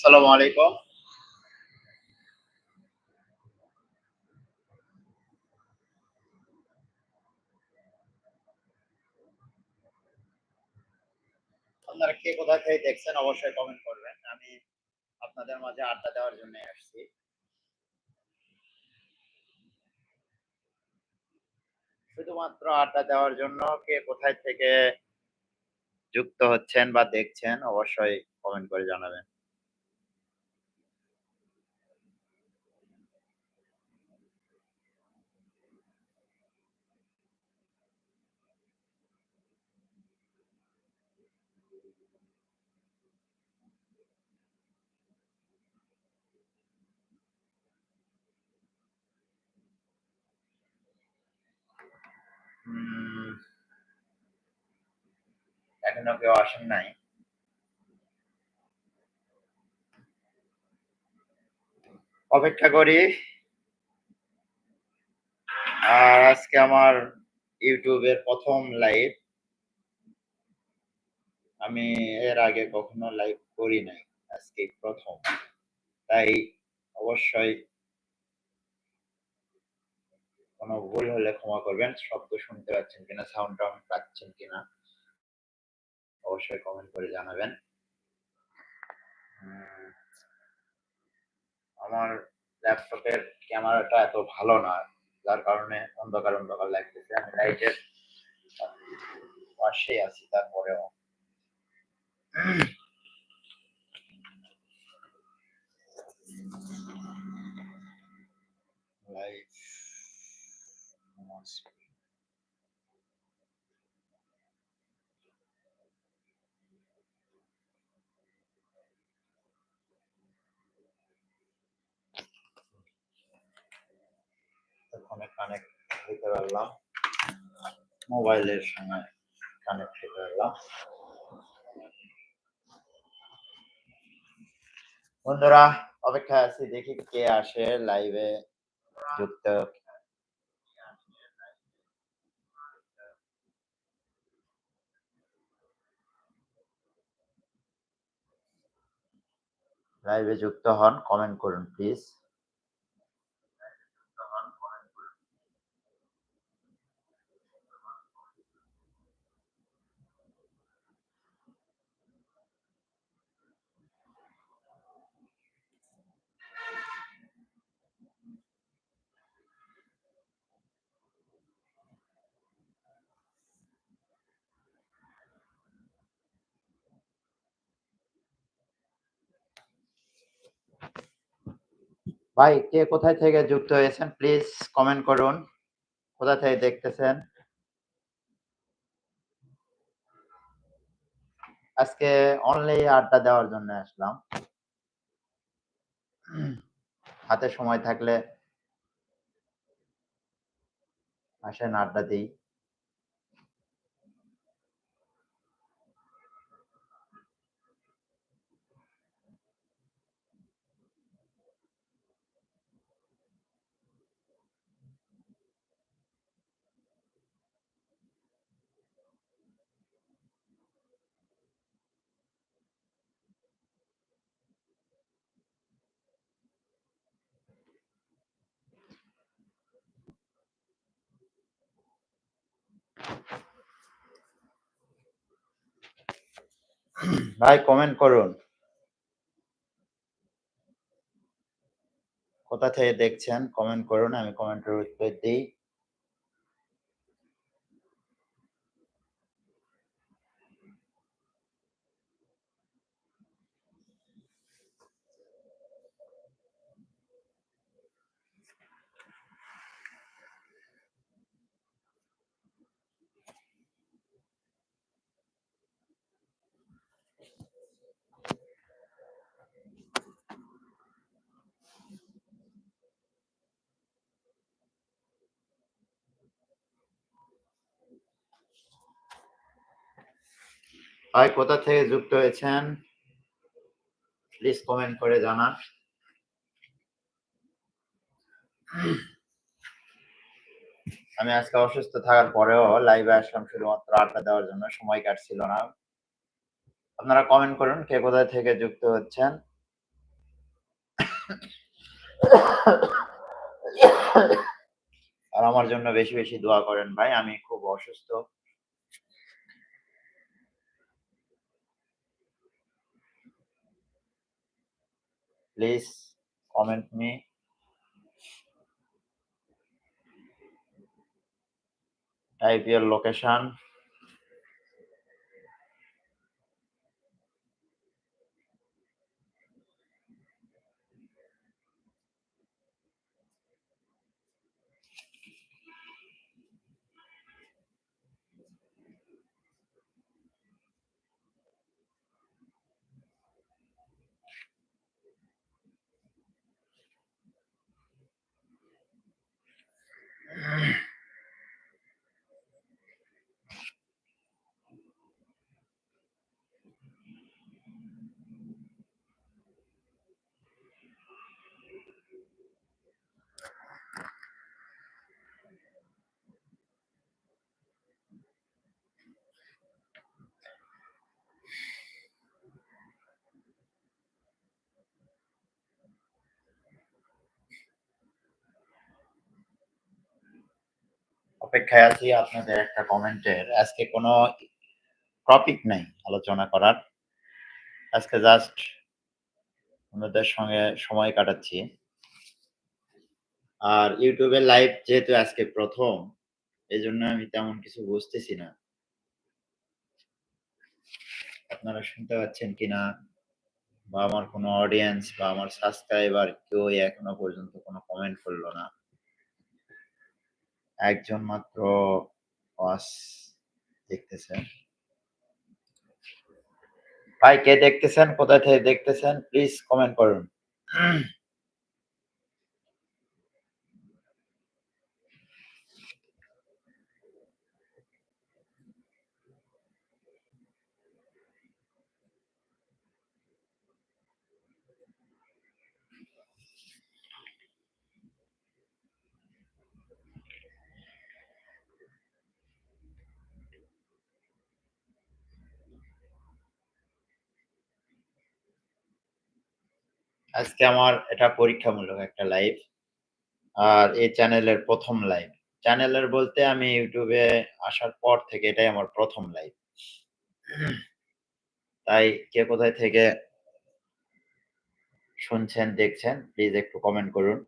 আসসালামু আলাইকুম। আপনারা কে কোথা থেকে দেখছেন অবশ্যই কমেন্ট করবেন। আমি আপনাদের মাঝে আড্ডা দেওয়ার জন্য আসছি। শুধুমাত্র আড্ডা দেওয়ার জন্য কে কোথায় থেকে যুক্ত হচ্ছেন বা দেখছেন অবশ্যই কমেন্ট করে জানাবেন। এখনও কেউ আসেন নাই। অপেক্ষা করি। আর আজকে আমার ইউটিউবের প্রথম লাইভ আমি এর আগে কখনো লাইভ করি নাই, আজকে প্রথম। তাই অবশ্যই কোনো ভুল হলে ক্ষমা করবেন, শব্দ শুনতে পাচ্ছেন কিনা সাউন্ড টাউন্ড পাচ্ছেন কিনা। অবশ্যই কমেন্ট করে জানাবেন। আমার ল্যাপটপের ক্যামেরাটা এত ভালো না, যার কারণে অন্ধকার অন্ধকার লাগতেছে। আমি লাইটের পাশেই আছি, তারপরেও। লাইভ ফোনে কানেক্ট দিতে পারলাম। মোবাইলের সঙ্গে কানেক্ট দিতে পারলাম। বন্ধুরা, অপেক্ষায় আছি, দেখি কে আসে লাইভে যুক্ত। লাইভে যুক্ত হন কমেন্ট করুন প্লিজ ভাই, কে কোথায় থেকে যুক্ত হয়েছেন? প্লিজ কমেন্ট করুন। কোথা থেকে দেখতেছেন? আজকে অনলি আড্ডা দেওয়ার জন্য আসলাম। হাতে সময় থাকলে আসেন, আড্ডা দিই। ভাই কমেন্ট করুন। কোথা থেকে দেখছেন কমেন্ট করুন আমি কমেন্টের উত্তর দিই। ভাই কোথা থেকে যুক্ত হয়েছেন? প্লিজ কমেন্ট করে জানান। আমি আজকে অসুস্থ থাকার পরেও লাইভে আসলাম শুধুমাত্র আড্ডা দেওয়ার জন্য, সময় কাটছিল না। আপনারা কমেন্ট করুন, কে কোথায় থেকে যুক্ত হচ্ছেন? আর আমার জন্য বেশি বেশি দোয়া করেন ভাই, আমি খুব অসুস্থ। Please comment me type your location অপেক্ষায় আছি আপনাদের একটা কমেন্টের আজকে কোনো টপিক নাই আলোচনা করার। আজকে জাস্ট আপনাদের সঙ্গে সময় কাটাচ্ছি। আর ইউটিউবে লাইভ যেহেতু আজকে প্রথম এই জন্য আমি তেমন কিছু বুঝতেছি না। আপনারা শুনতে পাচ্ছেন কিনা? বা আমার কোনো অডিয়েন্স বা আমার সাবস্ক্রাইবার কেউ এখনও পর্যন্ত কোনো কমেন্ট করল না? একজন মাত্র ওয়াস দেখতেছেন। ভাই কে দেখতেছেন? কোথা থেকে দেখতেছেন? প্লিজ কমেন্ট করুন। আজকে আমার এটা পরীক্ষামূলক একটা লাইভ আর এই চ্যানেলের প্রথম লাইভ চ্যানেলের বলতে আমি ইউটিউবে আসার পর থেকে এটাই আমার প্রথম লাইভ তাই কে কোথায় থেকে শুনছেন, দেখছেন প্লিজ একটু কমেন্ট করুন।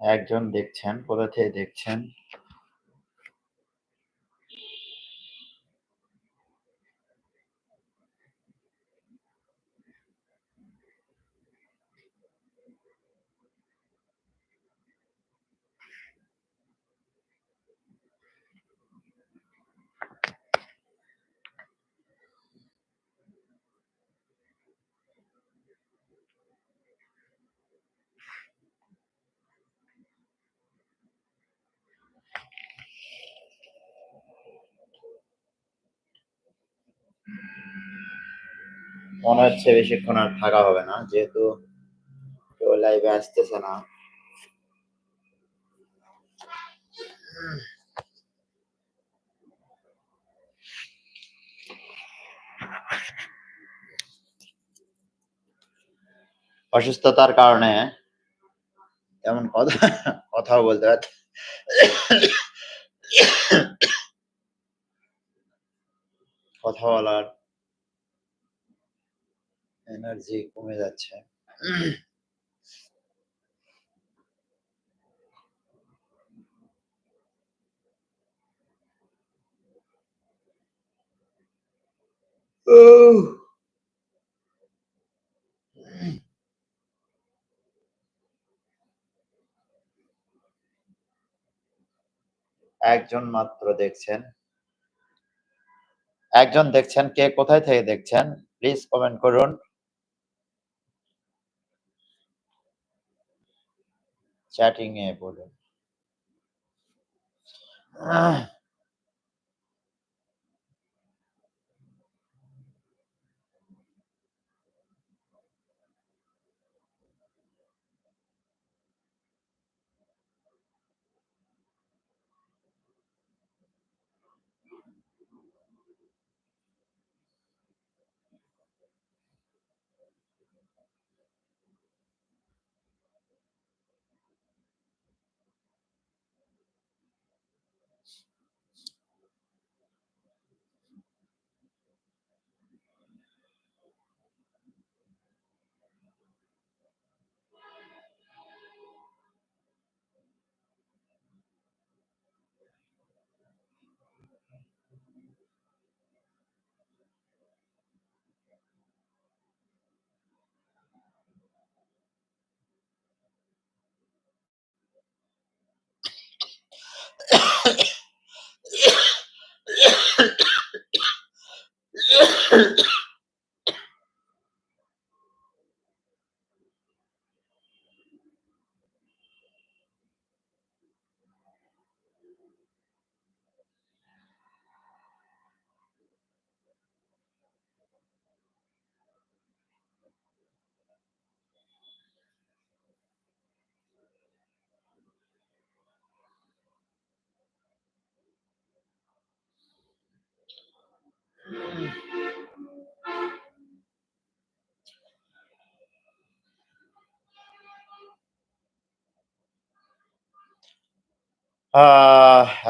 একজন দেখছেন কোথা থেকে দেখছেন? মনে হচ্ছে বেশিক্ষণ আর থাকা হবে না, যেহেতু কেউ লাইভে আসতেছে না। অসুস্থতার কারণে তেমন কথা, কথাও বলতে পারছি কথা বলার এনার্জি কমে যাচ্ছে। একজন মাত্র দেখছেন। একজন দেখছেন কে? কোথায় থেকে দেখছেন? প্লিজ কমেন্ট করুন। चैटिंग है बोले। Mm-hmm.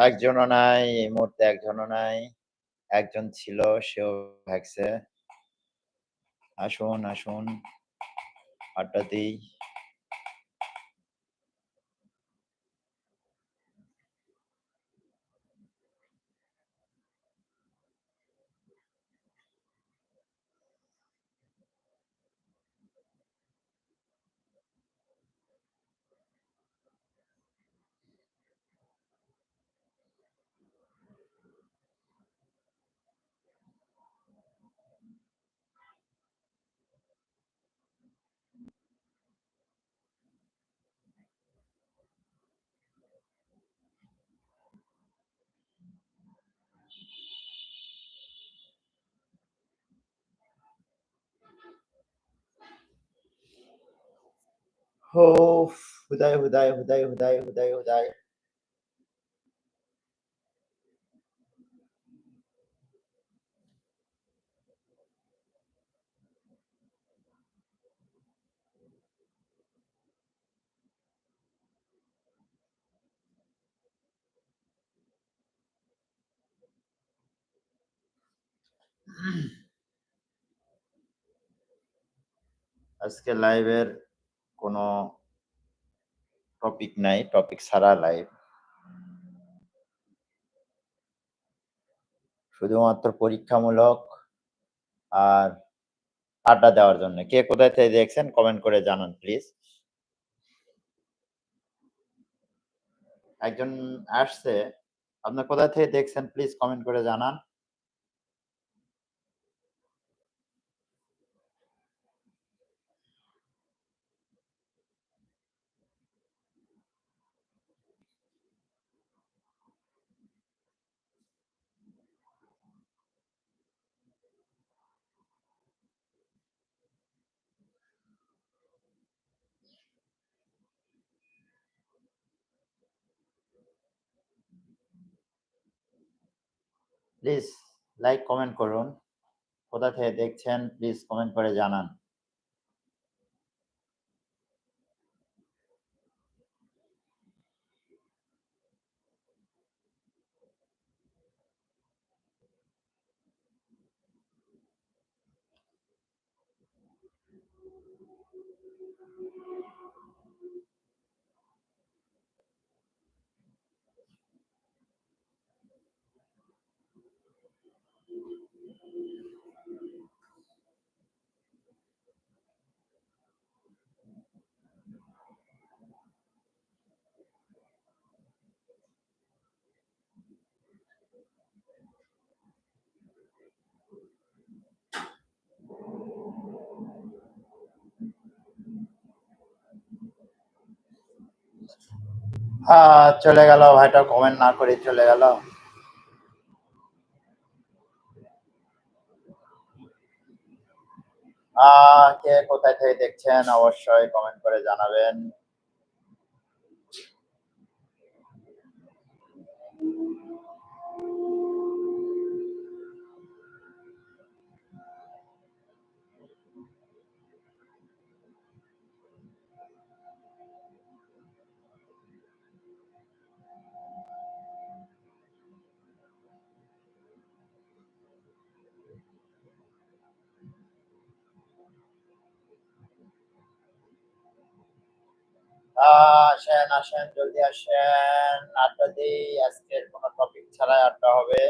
একজনও নাই এই মুহূর্তে একজনও নাই। একজন ছিল সেও ভাগছে। আসুন আসুন। আড্ডা দিই হো হুদায় হুদায় হুদায় হুদায় হুদায় হুদায় আজকে লাইভের কোনো টপিক নাই টপিক ছাড়া লাইভ শুধুমাত্র পরীক্ষামূলক আর আড্ডা দেওয়ার জন্য। কে কোথায় থেকে দেখছেন কমেন্ট করে জানান প্লিজ একজন আসছে, আপনার কোথা থেকে দেখছেন প্লিজ কমেন্ট করে জানান। প্লিজ লাইক কমেন্ট করুন। কোথা থেকে দেখছেন প্লিজ কমেন্ট করে জানান। চলে গেল, ভাইটা কমেন্ট না করে চলে গেল। কে কোথায় থেকে দেখছেন, অবশ্যই কমেন্ট করে জানাবেন। আসেন আসেন জলদি আসেন। আড্ডা দিই আজকের কোনো টপিক ছাড়াই আড্ডা হবে।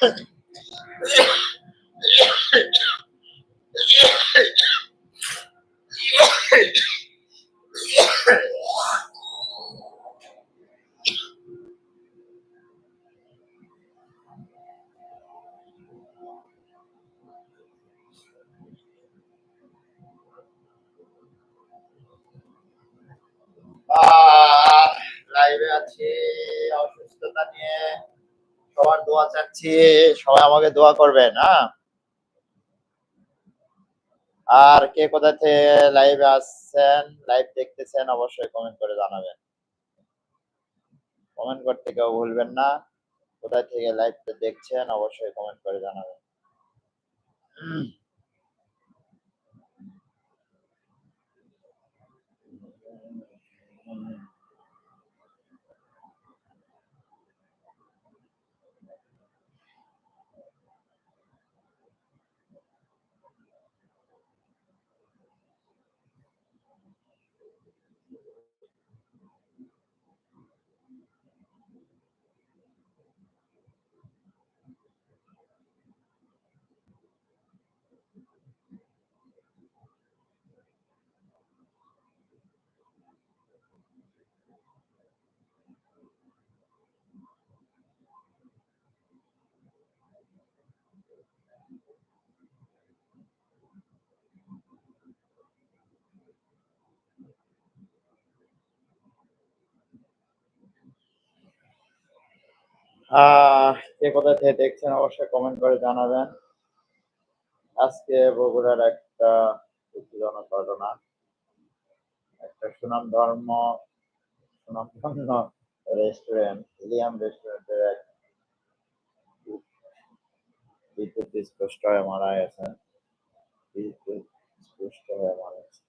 啊，来一杯啊，要休息的那天。সবার দোয়া চাচ্ছি, সবাই আমাকে দোয়া করবে, না? আর কে কোথা থেকে লাইভে আসছেন লাইভ দেখতেছেন, অবশ্যই কমেন্ট করে জানাবেন। কমেন্ট করতে কেউ ভুলবেন না। কোথায় থেকে লাইভটা দেখছেন, অবশ্যই কমেন্ট করে জানাবেন। কে কোথা থেকে দেখছেন অবশ্যই কমেন্ট করে জানাবেন। আজকে বগুড়ার একটা দুঃখজনক ঘটনা। একটা সুনাম ধর্ম সুনামধন্য রেস্টুরেন্ট লিয়াম রেস্টুরেন্টের এক বিদ্যুৎ স্পষ্ট হয়ে মারা গেছেন বিদ্যুৎ স্পষ্ট হয়ে মারা গেছে।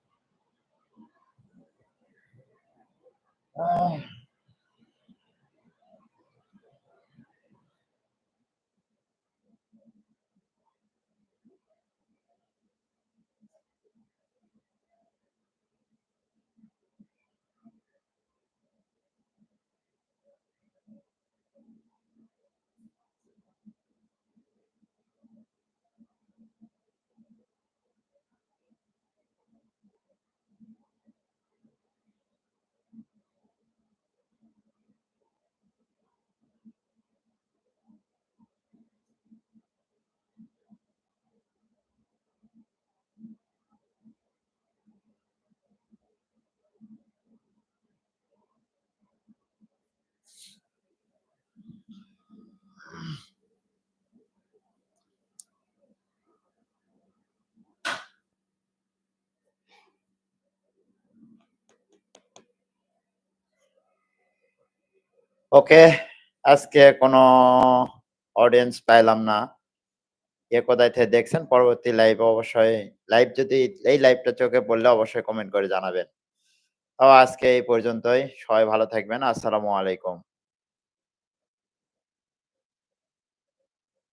ওকে, আজকে কোনো অডিয়েন্স পাইলাম না। এ কোথায় থেকে দেখছেন পরবর্তী লাইভ অবশ্যই লাইভ যদি এই লাইভটা চোখে পড়লে অবশ্যই কমেন্ট করে জানাবেন। তো আজকে এই পর্যন্তই। সবাই ভালো থাকবেন। আসসালামু আলাইকুম।